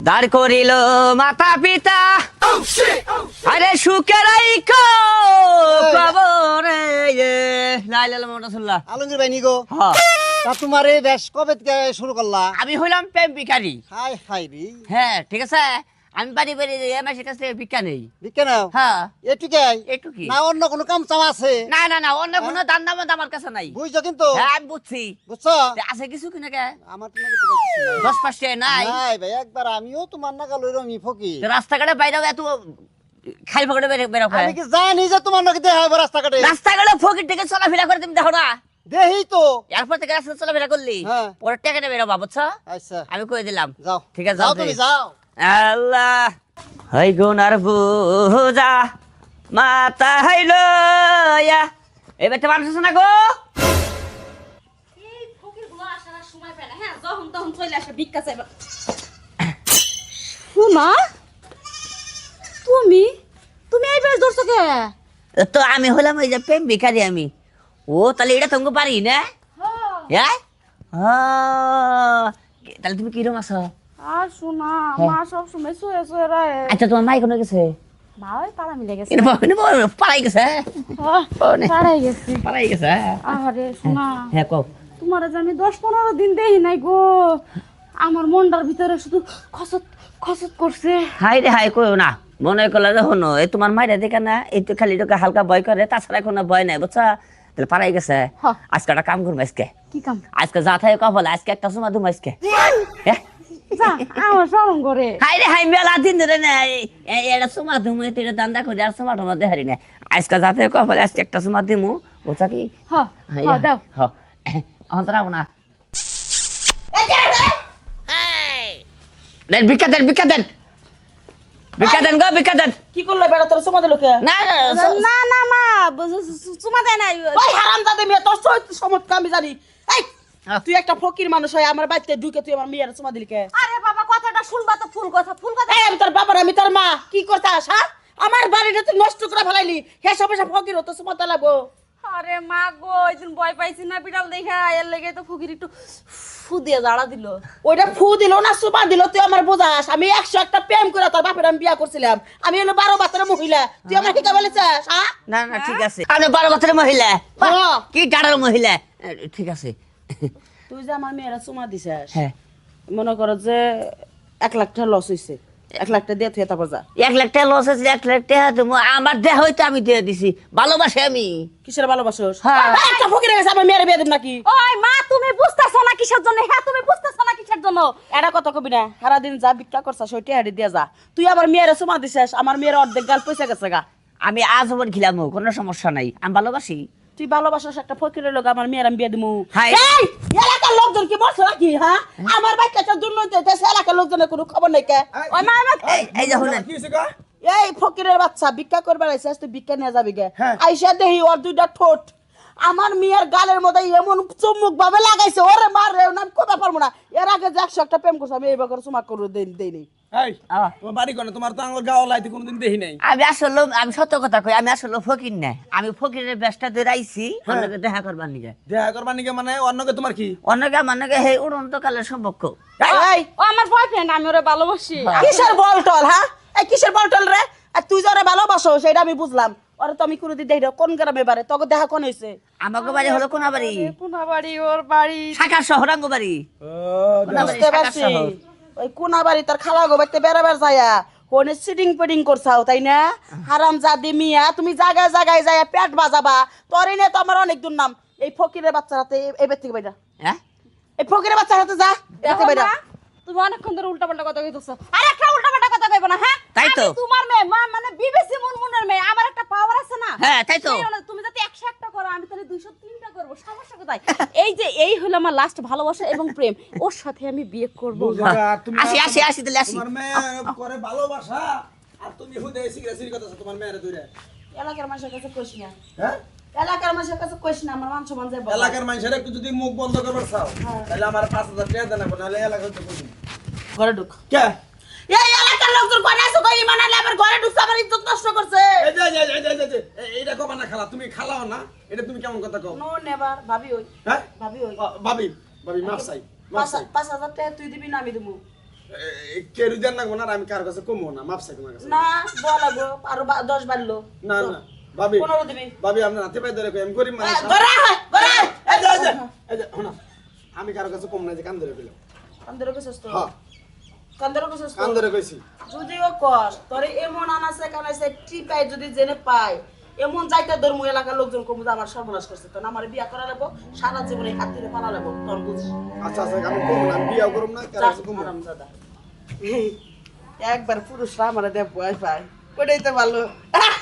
দাঁড় করিল মাতা পিতা আরে সুখের আইকো কবরে লাইলাল মোটাসুল্লাহ আলমগীর ভাই নিগো। হ্যাঁ তা তোমার এই বেশ কবে শুরু করলা? আমি হইলাম প্রেম বিকারি হাই হাই রে। হ্যাঁ ঠিক আছে? আমি বাড়ি বাড়ি আমার কাছে ভিক্ষা নেই। বিজ্ঞান হ্যাঁ। এটুকাই। একটু কি না অন্য কোনো কাম চাম আছে? না না না অন্য কোনো দান দাম আমার কাছে নাই। বুঝছ কিন্তু? হ্যাঁ আমি বুঝছি। বুঝছ? আছে কিছু কিনা কে আমার তো নাকি। দশ পাঁচটা নাই? নাই ভাই একবার আমিও তোমার নাগাল ওই রমি ফকি রাস্তাঘাটে বাইরে এত খাই ফকড়ে বেরো বেরো আমি কি জানি যে তোমার নাকি দেখা হবে রাস্তাঘাটে? রাস্তাঘাটে ফকির থেকে চলাফেরা করে তুমি দেখো না। দেহি তো। এরপর থেকে রাস্তা চলাফেরা করলি। হ্যাঁ। পরে টাকাটা বেরোবা বুঝছ? আচ্ছা। আমি কই দিলাম। যাও। ঠিক আছে, যাও তুমি। যাও। আল্লাহ। হাই গুনার বুজা মাতা হাইলো এবার তো মানুষ না গো? হ্যাঁ তুমি? তুমি এই বেশ ধরছো কে? তো আমি হলাম ওই যে প্রেম ভিখারি আমি। ও তাহলে এটা তোমাকে পারি না? হ্যাঁ। আহ, তাহলে তুমি কিরম আছো? আর শোনা হ্যাঁ। মা সব সময় শুয়ে শুয়ে রায়। আচ্ছা তোমার মাই কোনো গেছে? মা ওই পাড়া মিলে গেছে। এটা বল- এটা বল, গেছে পাড়াই গেছে। পালাই গেছে আরে শোনা। হ্যাঁ কও। তোমার যে আমি দশ পনেরো দিন নাই গো। আমার মনটার ভিতরে শুধু খসত খসত করছে। হাই রে হাই কইও না। মনে করলে যে হনো এই তোমার মাইরা দেখে না এই তো খালি তোকে হালকা ভয় করে তাছাড়া কোনো ভয় নাই বুঝছা? তাহলে পালাই গেছে। হ্যাঁ। আজকে একটা কাম করব আজকে। কি কাম? আজকে যা থাকে কফল আজকে একটা সময় তুমি আজকে। হ্যাঁ? আমার শরম করে। হাই রে হাই মেলা দিন ধরে না এটা সময় তুমি এটা দান্দা করে আর সময় তোমার দেহারি না। আজকে যা থাকে কফল আজকে একটা সময় দিমু বুঝছা কি? হ হ দাও। হ্যাঁ অন্তরাও না। দেন ভিক্ষা দেন ভিক্ষা দেন। ভিক্ষা দেন গো ভিক্ষা দেন। কি করলে বেড়া তোর সময় দিল কে? না না না না। মা চুমা দেয় নাই। ওই হারাম মেয়ে তোর সমস্ত আমি জানি। এই হ্যাঁ। তুই একটা ফকির মানুষ হয় আমার বাড়িতে ঢুকে তুই আমার মেয়ের সময় দিলি কে? আরে বাবা কথাটা শুনবা তো ফুল কথা ফুল কথা। আমি তোর বাবার আমি তোর মা কি করতাস হ্যাঁ? আমার বাড়িটা তুই নষ্ট করে ফেলাইলি হে সব সব ফকির হতো সময় লাগবো। আরে মা গো ওইদিন ভয় পাইছি না বিড়াল দেখা এর লেগে তো ফকির একটু ফু দিয়ে জাড়া দিল। ওইটা ফু দিল না সুপা দিল তুই আমার বোঝাস আমি একশো একটা প্রেম করে তোর বাপের আমি বিয়া করছিলাম। আমি হলো বারো বাচ্চার মহিলা তুই আমার কি বলেছিস হ্যাঁ? না না ঠিক আছে। আরে বারো বছরের মহিলা। হ্যাঁ। কি ডাড়ার মহিলা। ঠিক আছে। তুই যে আমার মেয়েরা চুমা দিছিস হ্যাঁ। মনে করো যে এক লাখ টাকা লস হয়েছে এক লাখ টাকা দিয়ে তুই তারপর যা। এক লাখ টাকা লস আছে এক লাখ টাকা তুমি আমার দেহ হইতে আমি দিয়ে দিছি। ভালোবাসে আমি। কিসের ভালোবাসোস? হ্যাঁ। একটা ফকির গেছে আমার মেয়ের বিয়ে দেব নাকি? ওই মা তুমি বুঝতেছো না কিসের জন্য? হ্যাঁ তুমি বুঝতেছো না কিসের জন্য? এটা কথা কবি না সারাদিন যা ভিক্ষা করছিস ওইটি হাড়ি দিয়ে যা। তুই আমার মেয়ের চুমা দিছিস আমার মেয়ের অর্ধেক গাল পয়সা গেছে গা। আমি আজ ওপর খিলাম কোনো সমস্যা নাই। আমি ভালোবাসি। তুই ভালোবাসিস একটা ফকিরের লোক আমার মেয়ের আমি বিয়ে দিমু। হাই। এই এলাকার লোকজন কি বলছো নাকি হ্যাঁ? আমার বাচ্চাটার জন্য দেশে এলাকার লোকজনের কোনো খবর নাই কে? ওই মা আমার এই এই যে শুনেন এই ফকিরের বাচ্চা ভিক্ষা করবার আইসিস তুই ভিক্ষা নিয়ে যাবি গে। আইসা দেহি ওর দুইটা ঠোঁট। আমার মেয়ের গালের মধ্যে এমন চুমুক ভাবে লাগাইছে ওরে মার রে নাম কথা পারব না। এর আগে যে একশো একটা প্রেম করছে আমি এই বছর চুমা করে দেই দেই নেই এই আহ, তোমার বাড়ি কোনে? তোমার তো আঙুর গাও লাইতে কোনোদিন দেখি নাই। আমি আসলে আমি সত্য কথা কই আমি আসলে ফকির নাই আমি ফকিরের ব্যস্তা ধরে আইছি দেখা করবার নিয়ে দেখা করবার নিকে মানে অন্যকে তোমার কি? অন্যকে আমার নাকি উড়ন্ত কালের সম্পর্ক। আমার বয়ফ্রেন্ড আমি ওরে ভালোবাসি। কিসের বলটল হ্যাঁ? এই কিসের বলটল রে? আর তুই যারা ভালোবাসো সেটা আমি বুঝলাম। ওরে তো আমি কোনোদিন দেখি। কোন গ্রামে বারে তোকে দেখা কোন হয়েছে আমাকে বাড়ি হলো কোনা বাড়ি কোনা বাড়ি। ওর বাড়ি শাখা শহরাঙ্গ বাড়ি বুঝতে পারছি। শহর। ওই কোনা বাড়ি তার খালা গো বাড়িতে বেড়াবার যায়া কোনে সিটিং পেডিং করছাও তাই না? হারাম জাদি মিয়া তুমি জায়গায় জায়গায় যায় পেট বাজাবা তোরই নিয়ে তো আমার অনেক দূর নাম এই ফকিরের বাচ্চার হাতে এই- এবার থেকে বাইরা। হ্যাঁ? এই ফকিরের বাচ্চার হাতে যা এবার বাইরা। তুমি অনেকক্ষণ ধরে উল্টা পাল্টা কথা কইতেছো। আর একটা উল্টা পাল্টা কথা কইবো না হ্যাঁ? তাই তো। তোমার মেয়ে মা মানে বিবিসি মুনমুনের মেয়ে আমার একটা পাওয়ার আছে না? হ্যাঁ, তাই তো। তুমি যদি একশো একটা করো দুইশো তিনটা করব সমস্যা কোথায়? এই যে এই হলো আমার লাস্ট ভালোবাসা এবং প্রেম। ওর সাথে আমি বিয়ে করব। আসি আসি আসি তাহলে আসি। করে ভালোবাসা আর তুমি হুদে সিগরে সিগরে কথা তোমার মেয়ের দূরে এলাকার মানুষের কাছে কইস না। হ্যাঁ? এলাকার মানুষের কাছে কইস না আমার মান সম্মান এলাকার মানুষের একটু যদি মুখ বন্ধ করবার চাও তাহলে আমার পাঁচ হাজার টাকা দেন নাহলে এলাকা হতে ঘরে ঢুক। কে? এই এলাকার লোকজন ঘরে আসো কই ইমান আলে আমার ঘরে ঢুকছে আমার ইজ্জত নষ্ট করছে এই যে, এই যে, এই যে, এইটা কবা না খালা তুমি খালাও না এটা তুমি কেমন কথা কও নো নেভার ভাবি ওই হ্যাঁ ভাবি ও, ভাবি ভাবি মাফ চাই মাফ চাই পাঁচ হাজার টাকা তুই দিবি না আমি দেবো কেউ দেন না না আমি কার কাছে কমবো না মাপসা তোমার কাছে না দেওয়া লাগবো আরও বা- দশ বাড়লো না না ভাবি পনেরো দিবি ভাবি আপনার হাতে পায়ে ধরে কই, আমি গরিব মানুষ ধরে আয়, ধরে এই যে, এই যে, আমি কারও কাছে কম না যে কান ধরে পেলাম কান্দরে কইছস তো হ্যাঁ কান্দরে কইছস তো কইছি। যদিও তোরে এমন আনাছে কানাইছে টিপাই যদি জেনে পায় এমন যাইতে ধর্ম এলাকার লোকজন কমু আমার সর্বনাশ করছে। আমার বিয়া করা লাগবো সারা জীবনে হাত থেকে পালা লাগবো তোর বুঝ আচ্ছা আচ্ছা আমি কম না আমি করব না কারও কাছে না দাদা একবার পুরুষরা আমার দেব ভয় পায়। ওটাই তো ভালো।